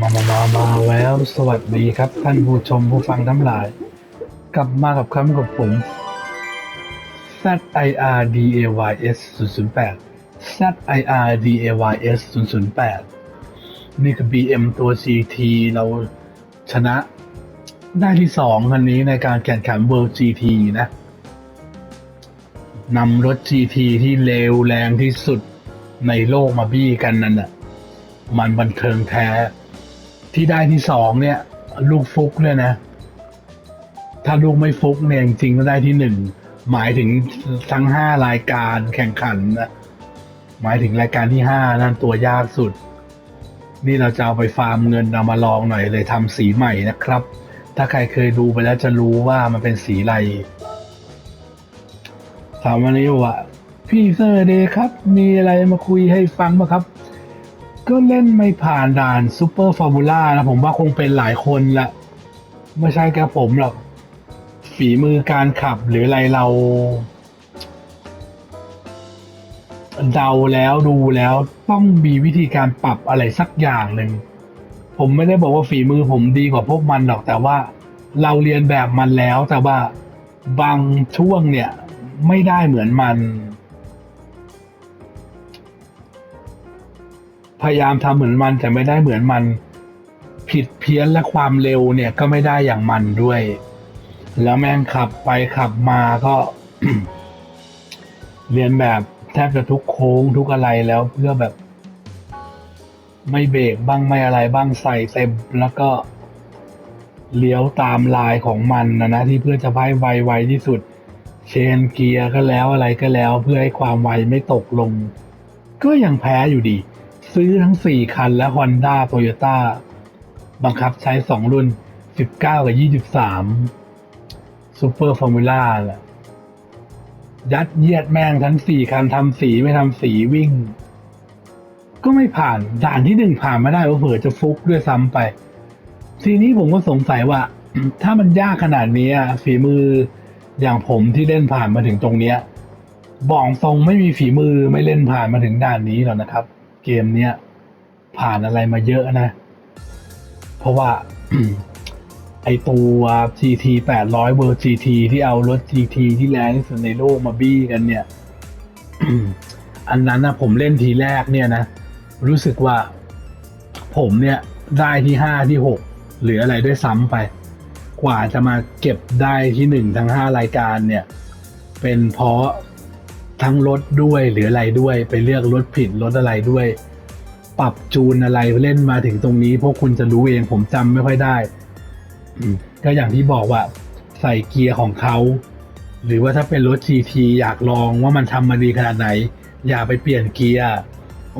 มามามามาแล้วสวัสดีครับ ท่านผู้ชมผู้ฟังทั้งหลาย กลับมากับคำกับผม Z I R D A Y S 008 Z I R D A Y S 008 นี่คือ BM ตัว GT เราชนะได้ที่สองคันนี้ในการแข่งขัน World GT นะนำรถ GT ที่เร็วแรงที่สุดในโลกมาบี้กันนั่นน่ะมันบันเทิงแท้ ที่ได้ที่สองเนี่ย ลูกฟุกเนี่ยนะ ถ้าลูกไม่ฟุกเนี่ยจริงๆก็ได้ที่หนึ่งหมายถึงทั้งห้ารายการแข่งขันนะหมายถึงรายการที่ห้านั่นตัวยากสุด นี่เราจะเอาไปฟาร์มเงินเอามาลองหน่อยเลยทำสีใหม่นะครับ ถ้าใครเคยดูไปแล้วจะรู้ว่ามันเป็นสีอะไรถามวันนี้ว่าพี่เซอร์เดย์ครับ มีอะไรมาคุยให้ฟังบ้างครับ ก็เล่นไม่ผ่านด่านซูเปอร์ฟอร์มูล่านะผมว่าคงเป็นหลายคนละไม่ใช่แค่ผมหรอกฝีมือการขับหรืออะไรเราเดาแล้วดูแล้วต้องมีวิธีการปรับอะไรสักอย่างหนึ่ง ผมไม่ได้บอกว่าฝีมือผมดีกว่าพวกมันหรอกแต่ว่าเราเรียนแบบมันแล้วแต่ว่าบางช่วงเนี่ยไม่ได้เหมือนมัน พยายามทำเหมือนมันแต่ไม่ได้เหมือนมัน ผิดเพี้ยนและความเร็วเนี่ยก็ไม่ได้อย่างมันด้วย แล้วแม่งขับไปขับมาก็เรียนแบบแทบจะทุกโค้งทุกอะไรแล้วเพื่อแบบ ไม่เบรกบ้างไม่อะไรบ้างใส่เต็มแล้วก็เลี้ยวตามลายของมันนะนะที่เพื่อจะให้ไวไวที่สุด เชนเกียร์ก็แล้วอะไรก็แล้ว เพื่อให้ความไวไม่ตกลง ก็ยังแพ้อยู่ดี ซื้อทั้ง 4 คันและ Honda Toyota บังคับใช้ 2 รุ่น 19 กับ 23 Super Formula แหละยัดเยียดแม่งทั้ง 4 คันทำสีไม่ทำสีวิ่ง ก็ไม่ผ่านด่านที่หนึ่งผ่านไม่ได้เผื่อจะฟุกด้วยซ้ำไป ทีนี้ผมก็สงสัยว่า ถ้ามันยากขนาดนี้ฝีมืออย่างผมที่เล่นผ่านมาถึงตรงเนี้ยบอกตรงไม่มีฝีมือไม่เล่นผ่านมาถึงด่านนี้หรอกนะครับ เกมเนี้ยผ่านอะไรมาเยอะนะ เพราะว่า ไอตัว GT 800 World GT ที่เอารถ GT ที่แรงที่สุดในโลกมาบี้กันเนี่ยอันนั้นนะผมเล่นทีแรกเนี่ยนะ รู้สึกว่า ผมเนี่ยได้ที่ห้าที่หกหรืออะไรด้วยซ้ำไป กว่าจะมาเก็บได้ที่หนึ่งทั้งห้ารายการเนี่ย เป็นเพราะ ทั้งรถด้วยหรืออะไรด้วยไปเลือกรถผิดรถอะไรด้วย ปรับจูนอะไรเล่นมาถึงตรงนี้ พวกคุณจะรู้เองผมจำไม่ค่อยได้ก็อย่างที่บอกว่า ใส่เกียร์ของเขาหรือว่าถ้าเป็นรถ GT อยากลองว่ามันทำมาดีขนาดไหน อย่าไปเปลี่ยนเกียร์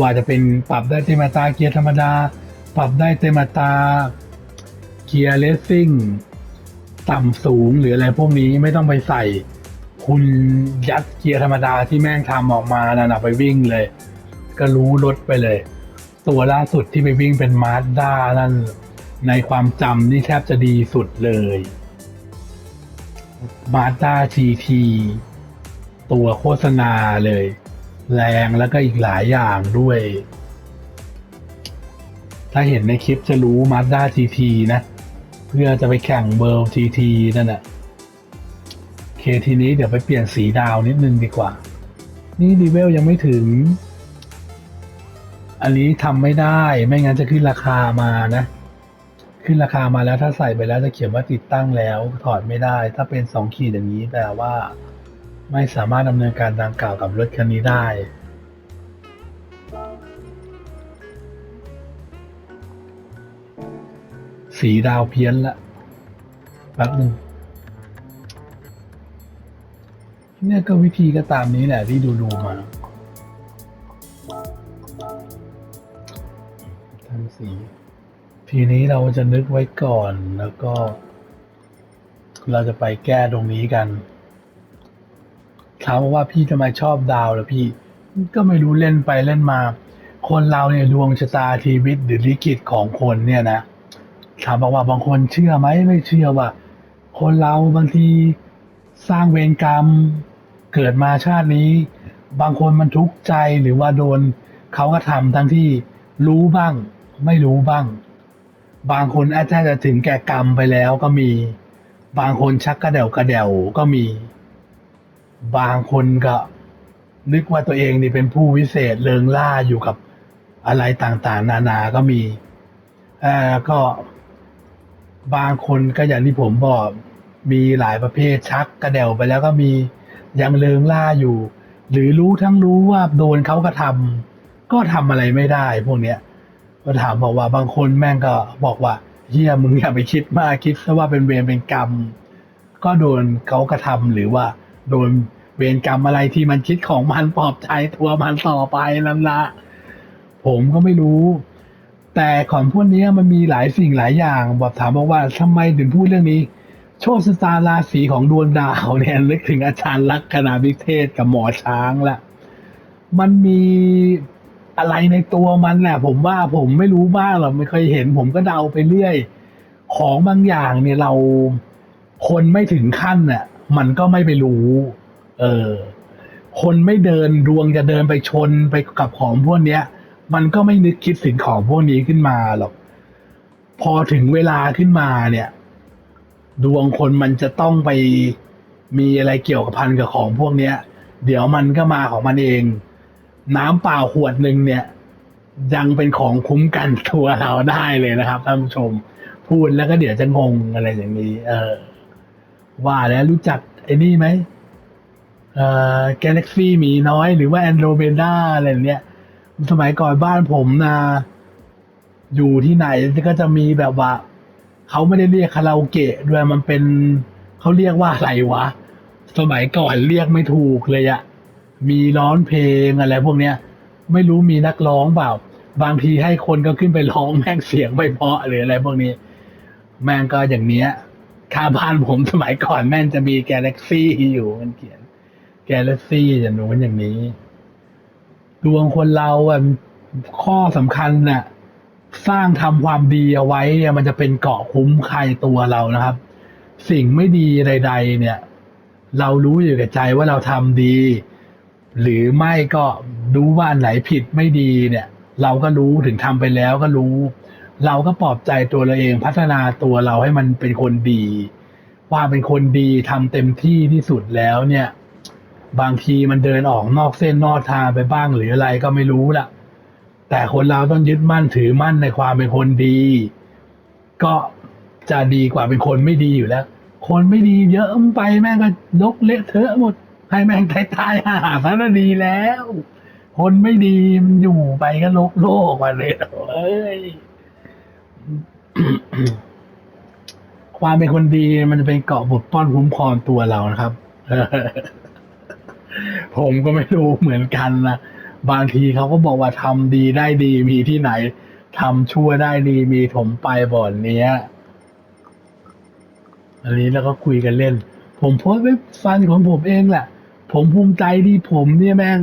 ว่าจะเป็นปรับได้เต็มตาเกียร์ธรรมดา ปรับได้เต็มตาเกียร์เลสซิ่งต่ำสูงหรืออะไรพวกนี้ไม่ต้องไปใส่ คุณยัดเกียร์ธรรมดาที่แม่งทำออกมานั่นะไปวิ่งเลย ก็รู้รถไปเลย ตัวล่าสุดที่ไปวิ่งเป็นมาสด้านั่นในความจำนี่แทบจะดีสุดเลยมาสด้าทีทีตัวโฆษณาเลย แรงแล้วก็อีกหลายอย่างด้วย ถ้าเห็นในคลิปจะรู้มาสด้าทีทีนะ เพื่อจะไปแข่งเบิร์ลทีทีนั่นแหละ เคทีนี้เดี๋ยวไปเปลี่ยนสีดาวนิดนึงดีกว่า นี่ดีเวลยังไม่ถึง อันนี้ทำไม่ได้ไม่งั้นจะขึ้นราคามานะ ขึ้นราคามาแล้วถ้าใส่ไปแล้วจะเขียนว่าติดตั้งแล้วถอดไม่ได้ ถ้าเป็นสองขีดอย่างนี้แปลว่า ไม่สามารถดำเนินการดังกล่าวกับรถคันนี้ได้สีดาวเพี้ยนละแป๊บหนึ่ง เนี่ยก็วิธีก็ตามนี้แหละที่ดูดูมาทำสีทีนี้เราจะนึกไว้ก่อนแล้วก็ เราจะไปแก้ตรงนี้กันถามว่าพี่ทำไมชอบดาวล่ะพี่ ก็ไม่รู้เล่นไปเล่นมา คนเราเนี่ยดวงชะตาชีวิตหรือลิขิตของคนเนี่ยนะถามบอกว่าบางคนเชื่อไหมไม่เชื่อว่า คนเราบางทีสร้างเวรกรรม เกิดมาชาตินี้ บางคนมันทุกข์ใจหรือว่าโดนเขาก็ทำทั้งที่รู้บ้าง ไม่รู้บ้าง บางคนอาจจะถึงแก่กรรมไปแล้วก็มี บางคนชักกระเดวกระเดวก็มี บางคนก็นึกว่าตัวเองนี่เป็นผู้วิเศษเริงล่าอยู่กับอะไรต่างๆ นานาก็มีอ่อก็บางคนก็อย่างที่ผมบอกมีหลายประเภทชักกระเดวไปแล้วก็มี ยังเริงล่าอยู่ หรือรู้ทั้งรู้ว่าโดนเขากระทำก็ทำอะไรไม่ได้ พวกเนี้ยก็ถามบอกว่าบางคนแม่งก็บอกว่าเฮียมึงอย่าไปคิดมากคิดซะว่าเป็นเวรเป็นกรรม ก็โดนเขากระทำหรือว่า โดนเวรกรรมอะไรที่มันคิดของมันปลอบใจตัวมันต่อไปนั่นละผมก็ไม่รู้ แต่ของพวกนี้มันมีหลายสิ่งหลายอย่างบอกถามบอกว่าทำไมถึงพูดเรื่องนี้ โชคชะตาราศีของดวงดาวเนี่ยนึกถึงอาจารย์ลักษณะวิเทศกับหมอช้างละมันมีอะไรในตัวมันแหละผมว่าผมไม่รู้บ้างหรอกไม่เคยเห็น ผมก็เดาไปเรื่อย ของบางอย่างเนี่ยเราคนไม่ถึงขั้นน่ะมันก็ไม่ไปรู้ เออ คนไม่เดินดวงจะเดินไปชนไปกับของพวกเนี้ย มันก็ไม่นึกคิดสิ่งของพวกนี้ขึ้นมาหรอกพอถึงเวลาขึ้นมาเนี่ย ดวงคนมันจะต้องไปมีอะไรเกี่ยวกับพันกับของพวกเนี้ย เดี๋ยวมันก็มาของมันเอง น้ำเปล่าขวดหนึ่งเนี่ย ยังเป็นของคุ้มกันตัวเราได้เลยนะครับท่านผู้ชม พูดแล้วก็เดี๋ยวจะงงอะไรอย่างนี้ เออ ว่าแล้วรู้จักไอ้นี่ไหมเอ่อ Galaxy หมีน้อยหรือว่า Andromeda อะไรเนี้ยสมัยก่อนบ้านผมนะอยู่ที่ไหนก็จะมีแบบว่า เขาไม่ได้เรียกคาราโอเกะด้วยมันเป็นเขาเรียกว่าอะไรวะ สมัยก่อนเรียกไม่ถูกเลยอะมีร้องเพลงอะไรพวกเนี้ย ไม่รู้มีนักร้องเปล่า บางทีให้คนก็ขึ้นไปร้องแม่งเสียงไม่เพาะหรืออะไรพวกนี้ แม่งก็อย่างเนี้ยคาบ้านผมสมัยก่อนแม่งจะมีแกาแล็กซี่อยู่มันเขียน แกาแล็กซี่อย่างนู้นอย่างนี้ ดวงคนเราอะข้อสำคัญน่ะ สร้างทำความดีเอาไว้เนี่ยมันจะเป็นเกาะคุ้มภัยตัวเรานะครับ สิ่งไม่ดีใด ๆ เนี่ย เรารู้อยู่กับใจว่าเราทำดี หรือไม่ก็รู้ว่าอันไหนผิดไม่ดีเนี่ย เราก็รู้ถึงทำไปแล้วก็รู้ เราก็ปลอบใจตัวเราเองพัฒนาตัวเราให้มันเป็นคนดี ว่าเป็นคนดีทำเต็มที่ที่สุดแล้วเนี่ย บางทีมันเดินออกนอกเส้นนอกทางไปบ้างหรืออะไรก็ไม่รู้ละ แต่คนเราต้องยึดมั่นถือมั่นในความเป็นคนดี ก็จะดีกว่าเป็นคนไม่ดีอยู่แล้ว คนไม่ดีเยอะไปแม่งก็ลกเละเทอะหมดให้แม่งตายตายหาซะน่ะดีแล้ว คนไม่ดีมันอยู่ไปก็ลกโลกมาเลยเอ้ยความเป็นคนดีมันจะเป็นเกาะปกป้องคุ้มครองตัวเรานะครับ ผมก็ไม่รู้เหมือนกันนะ บางทีเขาก็บอกว่าทำดีได้ดีมีที่ไหนทำชั่วได้ดีมีถมไปบ่อนเนี้ย อันนี้แล้วก็คุยกันเล่น ผมโพสต์ไว้ฟันของผมเองแหละ ผมภูมิใจที่ผมเนี่ยแม่ง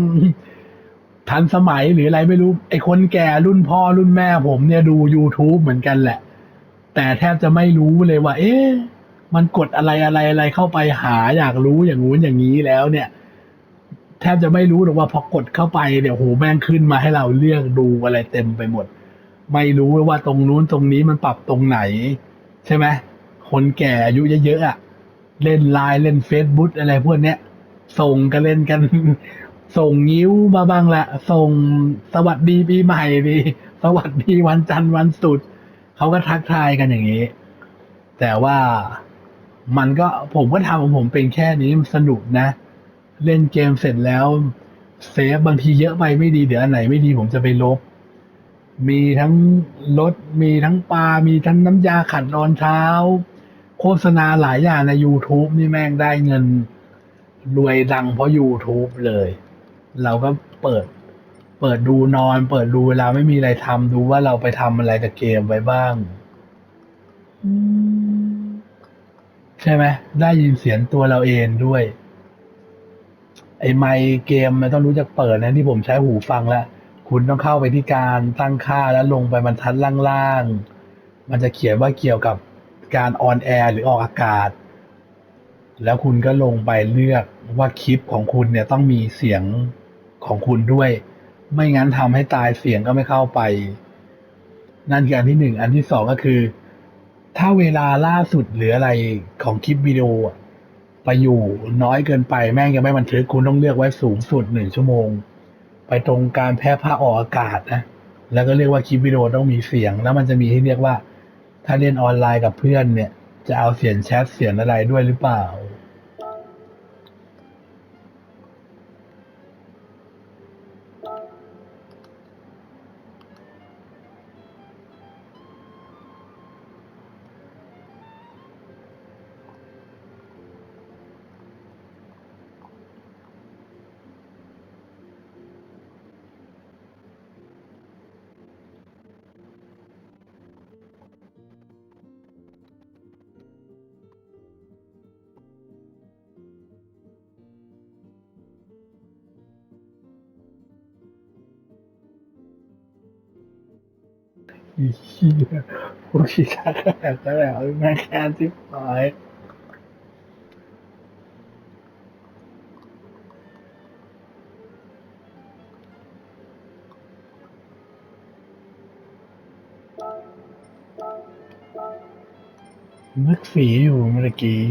ทันสมัยหรืออะไรไม่รู้ ไอคนแก่รุ่นพ่อรุ่นแม่ผมเนี่ยดู YouTube เหมือนกันแหละ แต่แทบจะไม่รู้เลยว่า เอ๊ะ มันกดอะไรอะไรอะไรเข้าไปหาอยากรู้อย่างงู้นอย่างนี้แล้วเนี่ย แทบจะไม่รู้หรอกว่าพอกดเข้าไปเดี๋ยวโหแม่งขึ้นมาให้เราเลือกดูอะไรเต็มไปหมด ไม่รู้ว่าตรงนู้นตรงนี้มันปรับตรงไหน ใช่ไหมคนแก่อายุเยอะๆอะเล่นไลน์เล่นเฟซบุ๊กอะไรพวกเนี้ย ส่งกันเล่นกัน ส่งนิ้วมาบ้างละส่งสวัสดีปีใหม่ดีสวัสดีวันจันทร์วันศุกร์เขาก็ทักทายกันอย่างนี้ แต่ว่ามันก็ผมก็ทำของผมเป็นแค่นี้มันสนุกนะ เล่นเกมเสร็จแล้วเซฟบางทีเยอะไปไม่ดีเดี๋ยวอันไหนไม่ดีผมจะไปลบ มีทั้งรถมีทั้งปลา มีทั้งน้ำยาขัดรองเท้า โฆษณาหลายอย่างใน YouTube นี่แม่งได้เงินรวยดังเพราะ YouTube เลย เราก็เปิด เปิดดูนอน เปิดดูเวลาไม่มีอะไรทำดูว่าเราไปทำอะไรกับเกมไว้บ้างใช่ไหมได้ยินเสียงตัวเราเองด้วย ไอ้ไมค์เกมมันต้องรู้จักเปิดนะที่ผมใช้หูฟังแล้ว คุณต้องเข้าไปที่การตั้งค่าแล้วลงไปบรรทัดล่างๆ มันจะเขียนว่าเกี่ยวกับการออนแอร์หรือออกอากาศ แล้วคุณก็ลงไปเลือกว่าคลิปของคุณเนี่ยต้องมีเสียงของคุณด้วย ไม่งั้นทำให้ตายเสียงก็ไม่เข้าไป นั่นคืออันที่หนึ่ง อันที่สองก็คือ ถ้าเวลาล่าสุดหรืออะไรของคลิปวิดีโอ ไปอยู่น้อยเกินไปแม่งยังไม่บันทึกคุณต้องเลือกไว้สูงสุดหนึ่งชั่วโมง ไปตรงการแพร่ภาออกอากาศนะแล้วก็เรียกว่าคลิปวิดีโอต้องมีเสียง แล้วมันจะมีให้เรียกว่า ถ้าเล่นออนไลน์กับเพื่อนเนี่ย จะเอาเสียงแชทเสียงอะไรด้วยหรือเปล่า อีเหี้ยพวกชิชาก็แบบก็แบบแม่งแค้นที่หายนึกฝีอยู่เมื่อกี้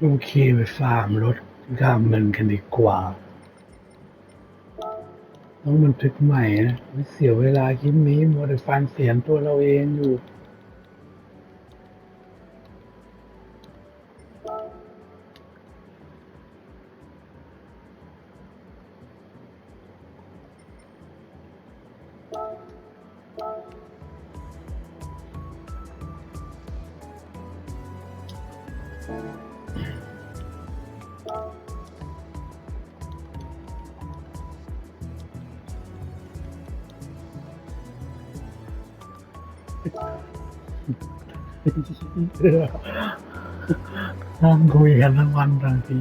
โอเค ไปฟาร์มรถข้ามเงินกันดีกว่า ต้องบันทึกใหม่นะไม่เสียเวลาคลิปนี้มัวแต่ฟันเสียงตัวเราเองอยู่ นั่งคุยกันทั้งวันทั้งที